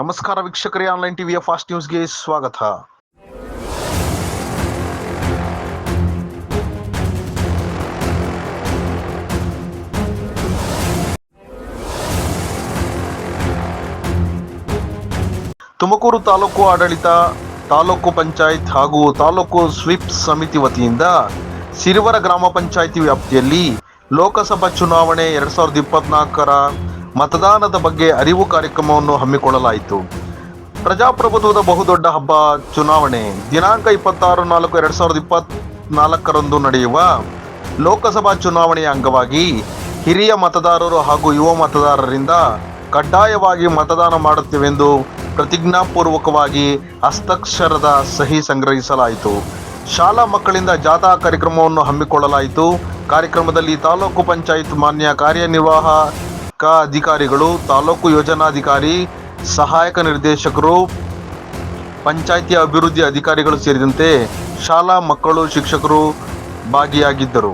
ನಮಸ್ಕಾರ ವೀಕ್ಷಕರೇ, ಆನ್ಲೈನ್ ಟಿವಿಯ ಫಾಸ್ಟ್ ನ್ಯೂಸ್ಗೆ ಸ್ವಾಗತ. ತುಮಕೂರು ತಾಲೂಕು ಆಡಳಿತ, ತಾಲೂಕು ಪಂಚಾಯತ್ ಹಾಗೂ ತಾಲೂಕು ಸ್ವೀಪ್ ಸಮಿತಿ ವತಿಯಿಂದ ಸಿರಿವರ ಗ್ರಾಮ ಪಂಚಾಯಿತಿ ವ್ಯಾಪ್ತಿಯಲ್ಲಿ ಲೋಕಸಭಾ ಚುನಾವಣೆ ಎರಡ್ ಸಾವಿರದ ಇಪ್ಪತ್ನಾಲ್ಕರ ಮತದಾನದ ಬಗ್ಗೆ ಅರಿವು ಕಾರ್ಯಕ್ರಮವನ್ನು ಹಮ್ಮಿಕೊಳ್ಳಲಾಯಿತು. ಪ್ರಜಾಪ್ರಭುತ್ವದ ಬಹುದೊಡ್ಡ ಹಬ್ಬ ಚುನಾವಣೆ. ದಿನಾಂಕ ಇಪ್ಪತ್ತಾರು ನಾಲ್ಕು ಎರಡು ಸಾವಿರದ ಇಪ್ಪತ್ನಾಲ್ಕರಂದು ನಡೆಯುವ ಲೋಕಸಭಾ ಚುನಾವಣೆಯ ಅಂಗವಾಗಿ ಹಿರಿಯ ಮತದಾರರು ಹಾಗೂ ಯುವ ಮತದಾರರಿಂದ ಕಡ್ಡಾಯವಾಗಿ ಮತದಾನ ಮಾಡುತ್ತೇವೆಂದು ಪ್ರತಿಜ್ಞಾಪೂರ್ವಕವಾಗಿ ಹಸ್ತಕ್ಷರದ ಸಹಿ ಸಂಗ್ರಹಿಸಲಾಯಿತು. ಶಾಲಾ ಮಕ್ಕಳಿಂದ ಜಾಥಾ ಕಾರ್ಯಕ್ರಮವನ್ನು ಹಮ್ಮಿಕೊಳ್ಳಲಾಯಿತು. ಕಾರ್ಯಕ್ರಮದಲ್ಲಿ ತಾಲೂಕು ಪಂಚಾಯತ್ ಮಾನ್ಯ ಕಾರ್ಯನಿರ್ವಾಹಕ ಅಧಿಕಾರಿಗಳು ತಾಲೂಕು ಯೋಜನಾಧಿಕಾರಿ ಸಹಾಯಕ ನಿರ್ದೇಶಕರು ಪಂಚಾಯಿತಿ ಅಭಿವೃದ್ಧಿ ಅಧಿಕಾರಿಗಳು ಸೇರಿದಂತೆ ಶಾಲಾ ಮಕ್ಕಳು ಶಿಕ್ಷಕರು ಭಾಗಿಯಾಗಿದ್ದರು.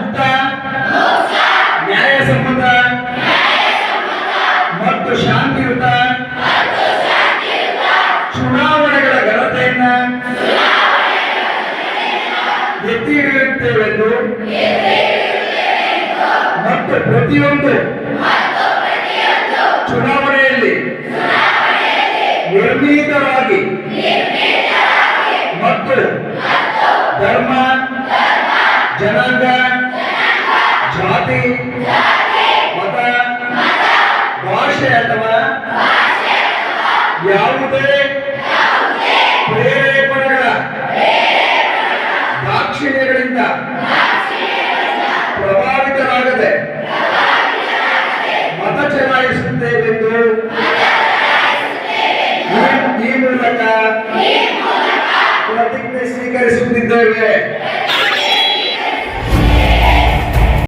ಮುಕ್ತ ನ್ಯಾಯಸಮ್ಮತ ಮತ್ತು ಶಾಂತಿಯುತ ಚುನಾವಣೆಗಳ ಘನತೆಯನ್ನ ಎತ್ತಿ ಹಿಡಿಯುತ್ತೇವೆಂದು ಮತ್ತು ಪ್ರತಿಯೊಂದು ಚುನಾವಣೆಯಲ್ಲಿ ನಿರ್ಣೀತವಾಗಿ ಮತ್ತು ಧರ್ಮ, ಜನಾಂಗ ಜಾತಿ ಮತ ಭಾಷೆ ಅಥವಾ ಯಾವುದೇ ಪ್ರೇರೇಪಣೆಗಳ ದಾಕ್ಷಿಣ್ಯಗಳಿಂದ ಪ್ರಭಾವಿತರಾಗದೆ ಮತ ಚಲಾಯಿಸುತ್ತೇವೆಂದು ಈ- ಮೂಲಕ ಪ್ರತಿಜ್ಞೆ ಸ್ವೀಕರಿಸುತ್ತಿದ್ದೇವೆ.